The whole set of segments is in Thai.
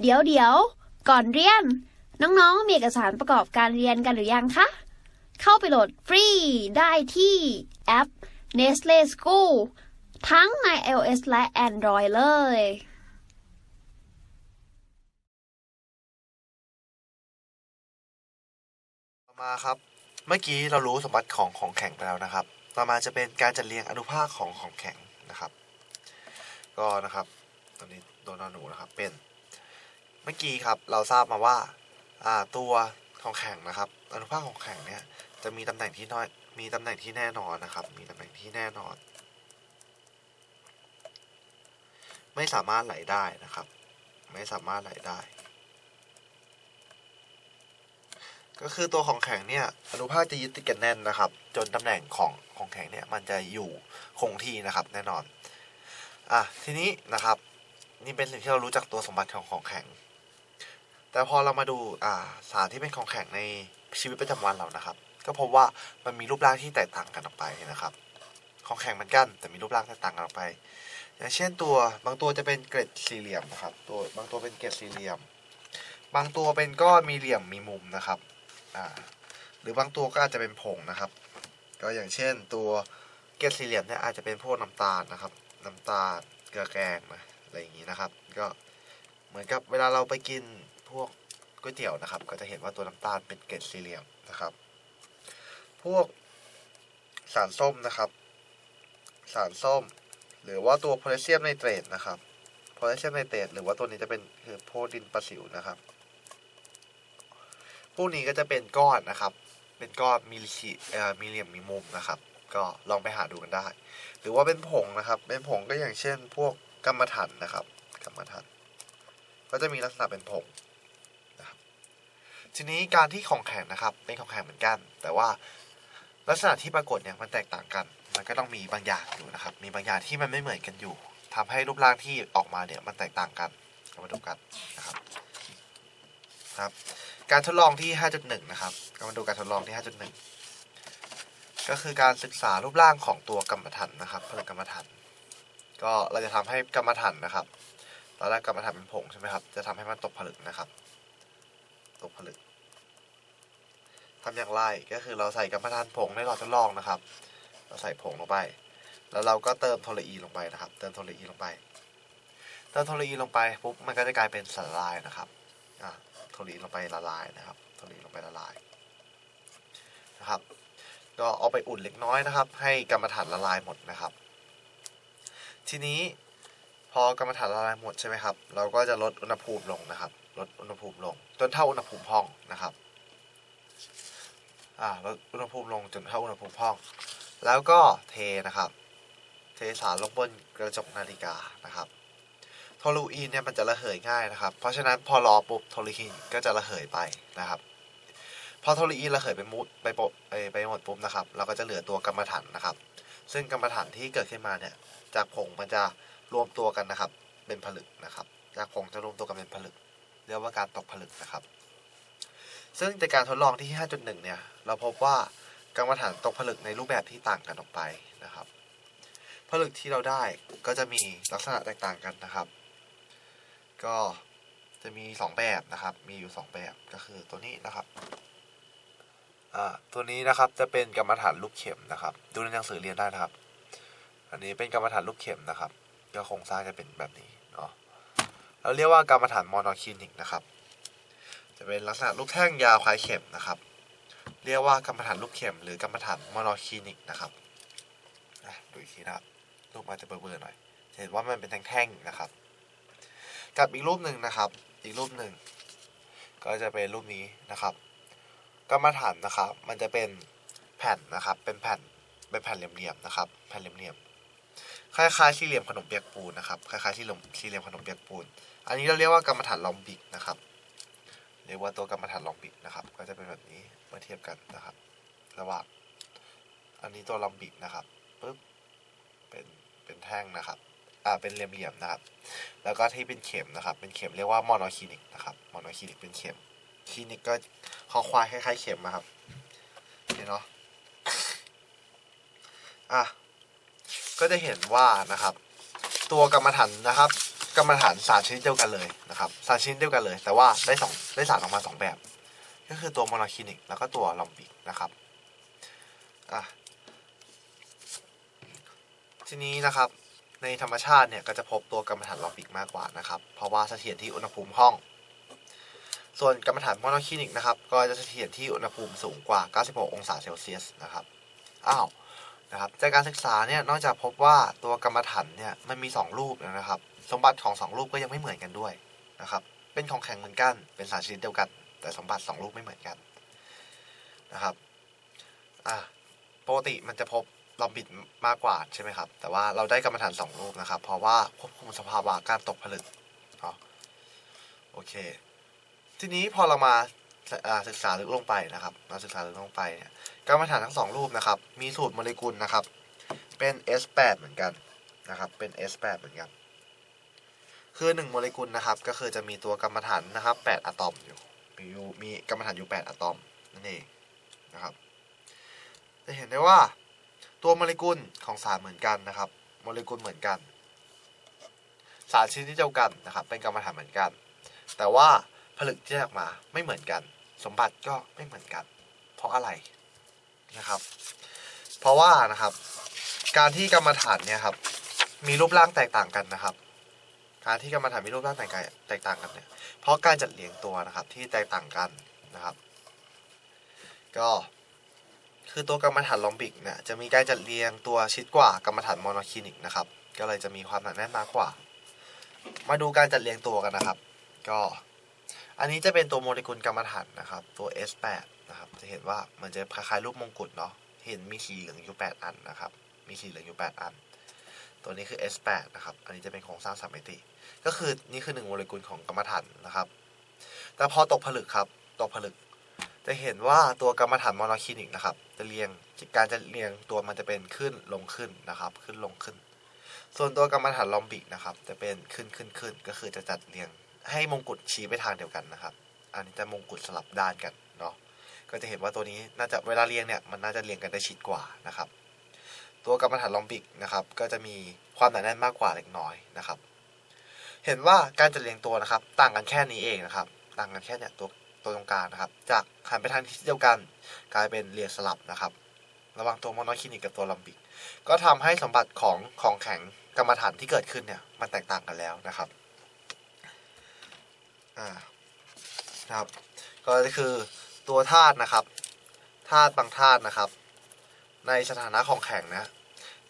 เดี๋ยวเดี๋ยวก่อนเรียน น้องๆ มีเอกสารประกอบการเรียนกันหรือยังคะ เข้าไปโหลดฟรีได้ที่แอป Nestle School ทั้งใน iOS และ Android เลยมาครับ เมื่อกี้เรารู้สมบัติของของแข็งไปแล้วนะครับ ต่อมาจะเป็นการจัดเรียงอนุภาคของของแข็งนะครับ ก็นะครับ ตอนนี้โดนอนหนูนะครับ เป็น เมื่อกี้ครับเราทราบมาว่าอ่าตัวของแข็งนะครับ อนุภาคของแข็งเนี่ยจะมีตำแหน่งที่น้อยมีตำแหน่งที่แน่นอนนะครับ มีตำแหน่งที่แน่นอน ไม่สามารถไหลได้นะครับ ไม่สามารถไหลได้ ก็คือตัวของแข็งเนี่ยอนุภาคจะยึดติดกันแน่นนะครับ จนตำแหน่งของของแข็งเนี่ยมันจะอยู่คงที่นะครับแน่นอนอะทีนี้นะครับ นี่เป็นสิ่งที่เรารู้จากตัวสมบัติของของแข็ง แต่พอเรามาดูอ่าสารที่เป็นของแข็งในชีวิตประจำวันเรานะครับ ก็พบว่ามันมีรูปร่างที่แตกต่างกันออกไปนะครับ ของแข็งเหมือนกันแต่มีรูปร่างแตกต่างกันออกไป อย่างเช่นตัวบางตัวจะเป็นเกล็ดสี่เหลี่ยมนะครับ ตัวบางตัวเป็นเกล็ดสี่เหลี่ยม บางตัวเป็นก้อนมีเหลี่ยมมีมุมนะครับอ่าหรือบางตัวก็อาจจะเป็นผงนะครับ ก็อย่างเช่นตัวเกล็ดสี่เหลี่ยมเนี่ยอาจจะเป็นพวกน้ำตาลนะครับ น้ำตาลเกลือแกงอะไรอย่างนี้นะครับ ก็เหมือนกับเวลาเราไปกิน วกก๋วยเตี๋ยวนะครับ ก็จะเห็นว่าตัวน้ำตาลเป็นเกล็ดสี่เหลี่ยมนะครับ พวกสารส้มนะครับ สารส้ม หรือว่าตัวโพแทสเซียมไนเตรตนะครับโพแทสเซียมไนเตรตหรือว่าตัวนี้จะเป็นคือโพดินประสิวนะครับ พวกนี้ก็จะเป็นก้อนนะครับ เป็นก้อนมีขีเอ่อมีเหลี่ยมมีมุมนะครับ ก็ลองไปหาดูกันได้ หรือว่าเป็นผงนะครับ เป็นผงก็อย่างเช่น พวกกรรมฐานนะครับกรรมฐานก็จะมีลักษณะเป็นผง ทีนี้การที่ของแข็งนะครับ เป็นของแข็งเหมือนกัน แต่ว่าลักษณะที่ปรากฏเนี่ยมันแตกต่างกัน มันก็ต้องมีบางอย่างอยู่นะครับ มีบางอย่างที่มันไม่เหมือนกันอยู่ทำให้รูปร่างที่ออกมาเนี่ยมันแตกต่างกันเรามาดูกันนะครับครับ การทดลองที่ 5.1 นะครับเรามาดูการทดลองที่ 5.1 ก็คือการศึกษารูปร่างของตัวกรรมฐานนะครับผลึกกรรมฐานก็เราจะทำให้กรรมฐานนะครับตอนแรกกรรมฐานเป็นผงใช่ไหมครับ จะทำให้มันตกผลึกนะครับ ตกผลึก ทำอย่างไรก็คือเราใส่กรรมฐานผงในหลอดทดลองนะครับ เราใส่ผงลงไป แล้วเราก็เติมโทรอีลงไปนะครับ เติมโทรอีลงไป เติมโทรอีลงไปปุ๊บมันก็จะกลายเป็นสารละลายนะครับอ่าโทลีลงไปละลายนะครับโทลีลงไปละลายนะครับ ก็เอาไปอุ่นเล็กน้อยนะครับ ให้กรรมฐานละลายหมดนะครับ ทีนี้พอกรรมฐานละลายหมดใช่ไหมครับ เราก็จะลดอุณหภูมิลงนะครับ ลดอุณหภูมิลงจนเท่าอุณหภูมิห้องนะครับ อ่าลดอุณหภูมิลงจนเท่าอุณหภูมิห้อง แล้วก็เทนะครับ เทสารลงบนกระจกนาฬิกานะครับโทลูอีนเนี่ยมันจะระเหยง่ายนะครับ เพราะฉะนั้นพอรอปุ๊บโทลูอีนก็จะระเหยไปนะครับ พอโทลูอีนระเหยไปมุดไปปบไปไปหมดปุ๊บนะครับเราก็จะเหลือตัวกรรมฐานนะครับ ซึ่งกรรมฐานที่เกิดขึ้นมาเนี่ยจากผงมันจะรวมตัวกันนะครับ เป็นผลึกนะครับ จากผงจะรวมตัวกันเป็นผลึก เรียกว่าการตกผลึกนะครับ ซึ่งจากการทดลองที่ 5.1 เนี่ย เราพบว่ากรรมฐานตกผลึกในรูปแบบที่ต่างกันออกไปนะครับ ผลึกที่เราได้ก็จะมีลักษณะแตกต่างกันนะครับ ก็จะมีสองแบบนะครับ มีอยู่สองแบบก็คือตัวนี้นะครับอ่าตัวนี้นะครับจะเป็นกรรมฐานลูกเข็มนะครับ ดูในหนังสือเรียนได้นะครับ อันนี้เป็นกรรมฐานลูกเข็มนะครับก็โครงสร้างจะเป็นแบบนี้เนาะเราเรียกว่ากรรมฐานมอนอคลินิกนะครับ จะเป็นลักษณะลูกแท่งยาวคล้ายเข็มนะครับ เรียกว่ากรรมฐานลูกเข็มหรือกรรมฐานมอนอคลินิกนะครับดูอีกทีนะครับรูปอาจจะเบลอๆหน่อยเห็นว่ามันเป็นแท่งๆนะครับ กับอีกรูปหนึ่งนะครับ อีกรูปหนึ่งก็จะเป็นรูปนี้นะครับกรรมฐานนะครับ มันจะเป็นแผ่นนะครับ เป็นแผ่น เป็นแผ่นเหลี่ยมๆนะครับ แผ่นเหลี่ยมๆ คล้ายๆ สี่เหลี่ยมขนมเปียกปูนนะครับ คล้ายๆ สี่เหลี่ยมสี่เหลี่ยมขนมเปียกปูน อันนี้เราเรียกว่ากรรมฐานลอมบิกนะครับ เรียกว่าตัวกรรมฐานลอมบิกนะครับ ก็จะเป็นแบบนี้เมื่อเทียบกันนะครับ ระหว่างอันนี้ตัวลอมบิกนะครับปึ๊บเป็นเป็นแท่งนะครับอ่าเป็นเหลี่ยมๆนะครับ แล้วก็ที่เป็นเข็มนะครับ เป็นเข็มเรียกว่ามอนอคลินิกนะครับมอนอคลินิกเป็นเข็มคลินิกก็คอควายคล้ายๆเข็มนะครับนี่เนาะอะก็จะเห็นว่านะครับ ตัวกรรมฐานนะครับ กรรมฐานสารชนิดเดียวกันเลยนะครับสารชนิดเดียวกันเลย แต่ว่าได้สองได้สารออกมาสองแบบ ก็คือตัวโมโนคลินิกแล้วก็ตัวลอมบิกนะครับอะทีนี้นะครับในธรรมชาติเนี่ยก็จะพบตัวกรรมฐานลอมบิกมากกว่านะครับ เพราะว่าเสถียรที่อุณหภูมิห้อง ส่วนกรรมฐานโมโนคลินิกนะครับ ก็จะเสถียรที่อุณหภูมิสูงกว่า 96 องศาเซลเซียสนะครับอ้าวนะครับจากการศึกษาเนี่ยนอกจากพบว่าตัวกรรมฐานเนี่ยมันมี 2 รูปนะครับ สมบัติของ2รูปก็ยังไม่เหมือนกันด้วยนะครับ เป็นของแข็งเหมือนกัน เป็นสารชนิดเดียวกัน แต่สมบัติ2รูปไม่เหมือนกันนะครับอ่าปกติมันจะพบลอมบิดมากกว่าใช่ไหมครับ แต่ว่าเราได้กรรมฐาน2รูปนะครับ เพราะว่าควบคุมสภาวะการตกผลึกโอเค ทีนี้พอเรามาอ่าศึกษาลึกลงไปนะครับ มาศึกษาลึกลงไปเนี่ยกรรมฐานทั้งสองรูปนะครับ มีสูตรโมเลกุลนะครับ เป็น S8 เหมือนกันนะครับ เป็น S8 เหมือนกัน คือหนึ่งโมเลกุลนะครับ ก็คือจะมีตัวกรรมฐานนะครับ 8 อะตอมอยู่ มีมีกรรมฐานอยู่ 8 อะตอมนั่นเองนะครับ จะเห็นได้ว่าตัวโมเลกุลของสารเหมือนกันนะครับ โมเลกุลเหมือนกัน สารชนิดเดียวกันนะครับ เป็นกรรมฐานเหมือนกัน แต่ว่าผลึกที่ออกมาไม่เหมือนกัน สมบัติก็ไม่เหมือนกัน เพราะอะไรนะครับ เพราะว่านะครับ การที่กรรมฐานเนี่ยครับ มีรูปร่างแตกต่างกันนะครับ การที่กรรมฐานมีรูปร่างแตกต่างแตกต่างกันเนี่ย เพราะการจัดเรียงตัวนะครับที่แตกต่างกันนะครับ ก็คือตัวกรรมฐานลอมบิกเนี่ยจะมีการจัดเรียงตัวชิดกว่ากรรมฐานมโนคลินิกนะครับ ก็เลยจะมีความหนาแน่นมากกว่า มาดูการจัดเรียงตัวกันนะครับ ก็อันนี้จะเป็นตัวโมเลกุลกรรมฐานนะครับ ตัว S8 นะครับ จะเห็นว่ามันจะคล้ายๆรูปมงกุฎเนาะ เห็นมีสีเหลืองอยู่ 8 อันนะครับ มีสีเหลืองอยู่ 8 อัน ตัวนี้คือ S8 นะครับ อันนี้จะเป็นโครงสร้างสามมิติ ก็คือนี่คือหนึ่งโมเลกุลของกรรมฐานนะครับ แต่พอตกผลึกครับ ตกผลึก จะเห็นว่าตัวกรรมฐานมโนคลินิกนะครับ จะเรียง การจะเรียงตัวมันจะเป็นขึ้นลงขึ้นนะครับ ขึ้นลงขึ้น ส่วนตัวกรรมฐานลอมบิกนะครับ จะเป็นขึ้นขึ้นขึ้น ก็คือจะจัดเรียง ให้มงกุฎชี้ไปทางเดียวกันนะครับ อันนี้จะมงกุฎสลับด้านกันเนาะ ก็จะเห็นว่าตัวนี้น่าจะเวลาเรียงเนี่ยมันน่าจะเรียงกันได้ชิดกว่านะครับ ตัวกรรมฐานลอมบิกนะครับก็จะมีความหนาแน่นมากกว่าเล็กน้อยนะครับ เห็นว่าการจัดเรียงตัวนะครับ ต่างกันแค่นี้เองนะครับ ต่างกันแค่เนี่ยตัวตัวตรงกลางนะครับ จากหันไปทางทิศเดียวกันกลายเป็นเรียงสลับนะครับ ระหว่างตัวมโนคลินิกกับตัวลอมบิก ก็ทำให้สมบัติของของแข็งกรรมฐานที่เกิดขึ้นเนี่ยมันแตกต่างกันแล้วนะครับอ่านะครับ ก็คือตัวธาตุนะครับธาตุบางธาตุนะครับ ในสถานะของแข็งนะ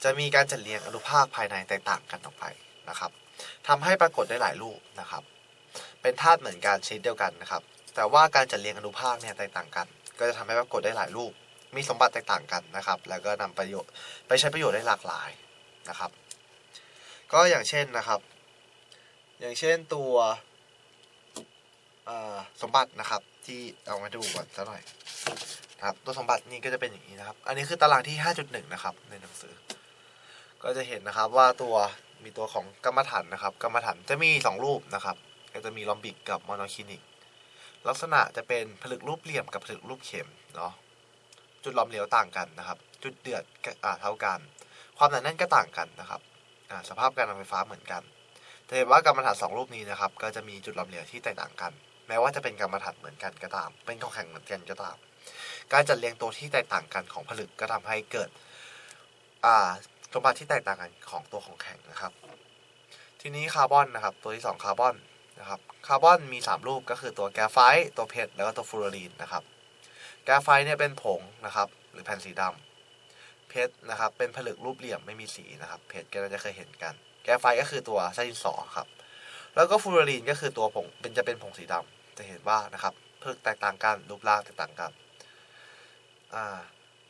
จะมีการจัดเรียงอนุภาคภายในแตกต่างกันออกไปนะครับทำให้ปรากฏได้หลายรูปนะครับ เป็นธาตุเหมือนกันชนิดเดียวกันนะครับ แต่ว่าการจัดเรียงอนุภาคเนี่ยแตกต่างกัน ก็จะทำให้ปรากฏได้หลายรูป มีสมบัติแตกต่างกันนะครับ แล้วก็นำประโยชน์ไปใช้ประโยชน์ได้หลากหลายนะครับ ก็อย่างเช่นนะครับ อย่างเช่นตัวสมบัตินะครับที่เอามาดูก่อนสักหน่อย นะครับ ตัวสมบัตินี่ก็จะเป็นอย่างนี้นะครับ อันนี้คือตารางที่ 5.1 นะครับ ในหนังสือ ก็จะเห็นนะครับว่าตัวมีตัวของกรรมฐานนะครับ กรรมฐานจะมี 2 รูปนะครับ ก็จะมีลอมบิกกับมโนคลินิก ลักษณะจะเป็นผลึกรูปเหลี่ยมกับผลึกรูปเข็มเนาะ จุดหลอมเหลวต่างกันนะครับ จุดเดือดอ่าเท่ากัน ความหนาแน่นก็ต่างกันนะครับอ่าสภาพการนำไฟฟ้าเหมือนกันจะเห็นว่ากรรมฐานสองรูปนี้นะครับ ก็จะมีจุดหลอมเหลวที่แตกต่างกัน แม้ว่าจะเป็นกรรมฐานเหมือนกันก็ตาม เป็นของแข็งเหมือนกันก็ตาม การจัดเรียงตัวที่แตกต่างกันของผลึกก็ทำให้เกิดสมบัติที่แตกต่างกันของตัวของแข็งนะครับ ทีนี้คาร์บอนนะครับ ตัวที่สองคาร์บอนนะครับ คาร์บอนมี 3 รูปก็คือตัวแกไฟต์ตัวเพชรแล้วก็ตัวฟลูออรีนนะครับ แกไฟต์เนี่ยเป็นผงนะครับ หรือแผ่นสีดำเพชรนะครับ เป็นผลึกรูปเหลี่ยมไม่มีสีนะครับ เพชรก็น่าจะเคยเห็นกัน แกไฟต์ก็คือตัวไส้ดินสอครับ แล้วก็ฟลูออรีนก็คือตัวผงเป็นจะเป็นผงสีดำจะเห็นว่านะครับผลึกแตกต่างกันรูปร่างแตกต่างกัน อ่า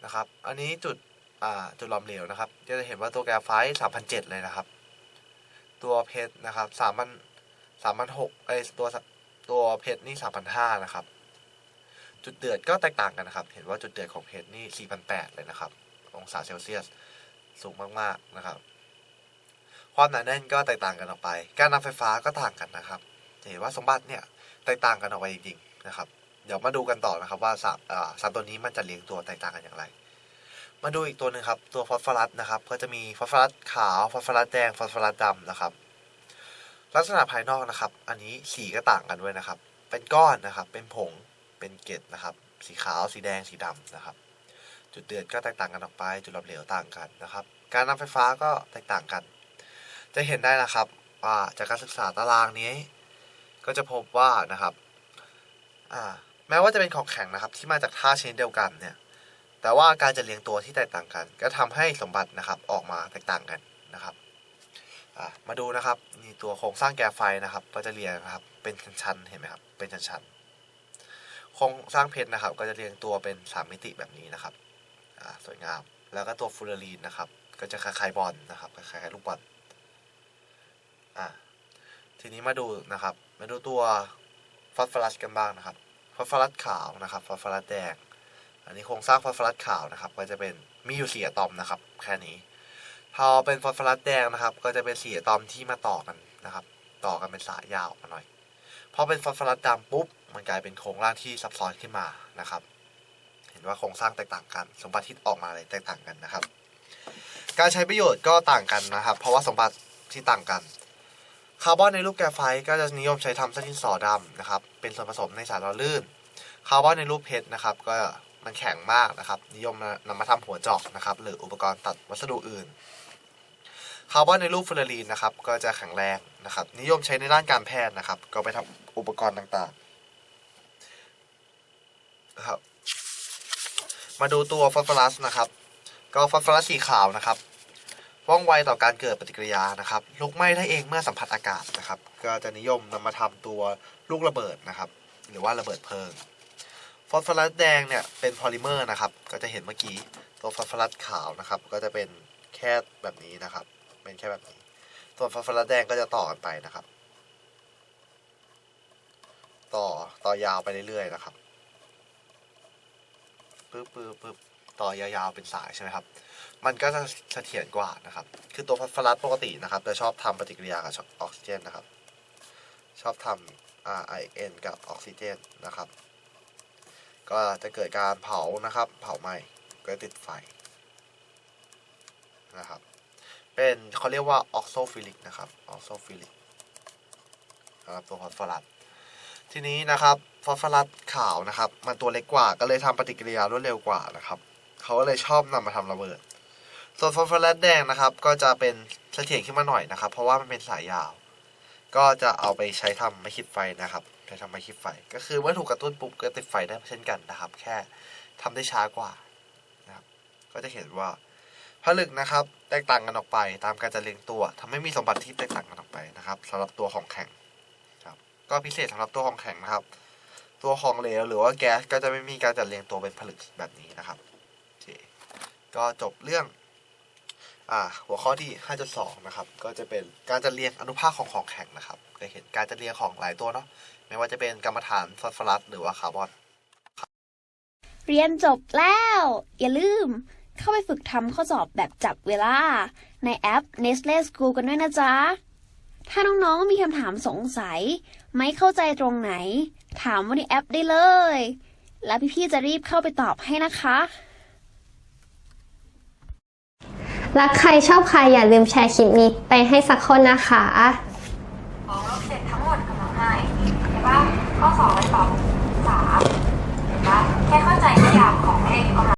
นะครับ อันนี้จุดอ่าจุดหลอมเหลวนะครับ จะเห็นว่าตัวแกรไฟต์3,007เจ็ดเลยนะครับ ตัวเพชรนะครับ3,000 3,006ไอยตัวตัวเพชรนี่3,005นห้านะครับ จุดเดือดก็แตกต่างกันนะครับ เห็นว่าจุดเดือดของเพชรนี่4,008เลยนะครับ องศาเซลเซียสสูงมากๆนะครับ ความหนาแน่นก็แตกต่างกันออกไป การนำไฟฟ้าก็ต่างกันนะครับ เห็นว่าสมบัติเนี่ยแตกต่างกันออกไปจริงๆนะครับ เดี๋ยวมาดูกันต่อนะครับว่าสามสามตัวนี้มันจะเรียงตัวแตกต่างกันอย่างไร มาดูอีกตัวหนึ่งครับ ตัวฟอสฟอรัสนะครับ ก็จะมีฟอสฟอรัสขาวฟอสฟอรัสแดงฟอสฟอรัสดำนะครับ ลักษณะภายนอกนะครับ อันนี้สีก็ต่างกันด้วยนะครับ เป็นก้อนนะครับ เป็นผง เป็นเกล็ดนะครับ สีขาว สีแดง สีดำนะครับ จุดเดือดก็แตกต่างกันออกไป จุดรับเหลวต่างกันนะครับ การนำไฟฟ้าก็แตกต่างกัน จะเห็นได้นะครับว่าจากการศึกษาตารางนี้ ก็จะพบว่านะครับ อ่า ม้ว่าจะเป็นของแข็งนะครับ ที่มาจากท่าชนิดเดียวกันเนี่ย แต่ว่าการจะเรียงตัวที่แตกต่างกัน ก็ทำให้สมบัตินะครับออกมาแตกต่างกันนะครับมาดูนะครับนี่ตัวโครงสร้างแกนไฟนะครับ ก็จะเรียงนะครับเป็นชั้นๆเห็นไหมครับเป็นชั้นๆโครงสร้างเพชรนะครับ ก็จะเรียงตัวเป็นสามมิติแบบนี้นะครับสวยงาม แล้วก็ตัวฟูเรลีนนะครับ ก็จะคล้ายๆบอลนะครับคล้ายๆลูกบอลอ่าทีนี้มาดูนะครับ มาดูตัวฟอสฟอรัสกันบ้างนะครับ ฟอสฟอรัสขาวนะครับฟอสฟอรัสแดง อันนี้โครงสร้างฟอสฟอรัสขาวนะครับ ก็จะเป็นมีอยู่สี่อะตอมนะครับ แค่นี้ พอเป็นฟอสฟอรัสแดงนะครับ ก็จะเป็นสี่อะตอมที่มาต่อกันนะครับ ต่อกันเป็นสายยาวมาหน่อย พอเป็นฟอสฟอรัสดำปุ๊บ มันกลายเป็นโครงร่างที่ซับซ้อนขึ้นมานะครับ เห็นว่าโครงสร้างแตกต่างกัน สมบัติที่ออกมาเลยแตกต่างกันนะครับ การใช้ประโยชน์ก็ต่างกันนะครับ เพราะว่าสมบัติที่ต่างกัน คาร์บอนในรูปแกรไฟต์ก็จะนิยมใช้ทำเส้นดินสอดำนะครับ เป็นส่วนผสมในสารล่อลื่น คาร์บอนในรูปเพชรนะครับ ก็มันแข็งมากนะครับ นิยมนำมาทำหัวเจอกนะครับ หรืออุปกรณ์ตัดวัสดุอื่น คาร์บอนในรูปฟูเรลีนนะครับ ก็จะแข็งแรงนะครับ นิยมใช้ในด้านการแพทย์นะครับ ก็ไปทำอุปกรณ์ต่างๆนะครับ มาดูตัวฟอสฟอรัสนะครับ ก็ฟอสฟอรัสสีขาวนะครับ ว่องไวต่อการเกิดปฏิกิริยานะครับ ลุกไหม้ได้เองเมื่อสัมผัสอากาศนะครับ ก็จะนิยมนำมาทำตัวลูกระเบิดนะครับ หรือว่าระเบิดเพลิง ฟอสฟอรัสแดงเนี่ยเป็นพอลิเมอร์นะครับ ก็จะเห็นเมื่อกี้ตัวฟอสฟอรัสขาวนะครับ ก็จะเป็นแค่แบบนี้นะครับ เป็นแค่แบบนี้ ส่วนฟอสฟอรัสแดงก็จะต่อกันไปนะครับ ต่อต่อยาวไปเรื่อยๆนะครับปึ๊บปึ๊บปึ๊บ ต่อยาวๆเป็นสายใช่ไหมครับ มันก็จะเสถียรกว่านะครับ คือตัวฟอสฟอรัสปกตินะครับจะชอบทำปฏิกิริยากับออกซิเจนนะครับ ชอบทำ RIN กับออกซิเจนนะครับ ก็จะเกิดการเผานะครับ เผาไหม้ก็ติดไฟนะครับ เป็นเขาเรียกว่าออกโซฟิลิกนะครับ ออกโซฟิลิกนะครับตัวฟอสฟอรัสทีนี้นะครับฟอสฟอรัสขาวนะครับ มันตัวเล็กกว่าก็เลยทำปฏิกิริยารวดเร็วกว่านะครับ เขาก็เลยชอบนำมาทำระเบิด ส่วนฟอสฟอรัสแดงนะครับ ก็จะเป็นเสถียรขึ้นมาหน่อยนะครับ เพราะว่ามันเป็นสายยาว ก็จะเอาไปใช้ทำไม้ขีดไฟนะครับใช้ทำไม้ขีดไฟ ก็คือเมื่อถูกกระตุ้นปุ๊บก็ติดไฟได้เช่นกันนะครับ แค่ทำได้ช้ากว่านะครับก็จะเห็นว่าผลึกนะครับแตกต่างกันออกไปตามการจัดเรียงตัวทำให้มีสมบัติที่แตกต่างกันออกไปนะครับสำหรับตัวของแข็งครับก็พิเศษสำหรับตัวของแข็งนะครับ ตัวของเหลวหรือว่าแก๊สก็จะไม่มีการจัดเรียงตัวเป็นผลึกแบบนี้นะครับ ก็จบเรื่องอหัวข้อที่ 5.2 นะครับ ก็จะเป็นการจัดเรียงอนุภาคของของแข็งนะครับจะเห็นการจัดเรียงของหลายตัวเนาะ ไม่ว่าจะเป็นกรรมฐานฟอสฟอรัสหรือว่าคาร์บอน เรียนจบแล้ว อย่าลืม เข้าไปฝึกทำข้อสอบแบบจับเวลา ในแอป Nestle School กันด้วยนะจ๊ะ ถ้าน้องๆ มีคำถามสงสัย ไม่เข้าใจตรงไหน ถามว่าในแอปได้เลย แล้วพี่ๆ จะรีบเข้าไปตอบให้นะคะ รักใครชอบใครอย่าลืมแชร์คลิปนี้ไปให้สักคนนะคะของลเสร็จทั้งหมดกำลังให้เห็นป่าข้อสองไปตอบสามเห็นป่าแค่เข้าใจนิยามของเลข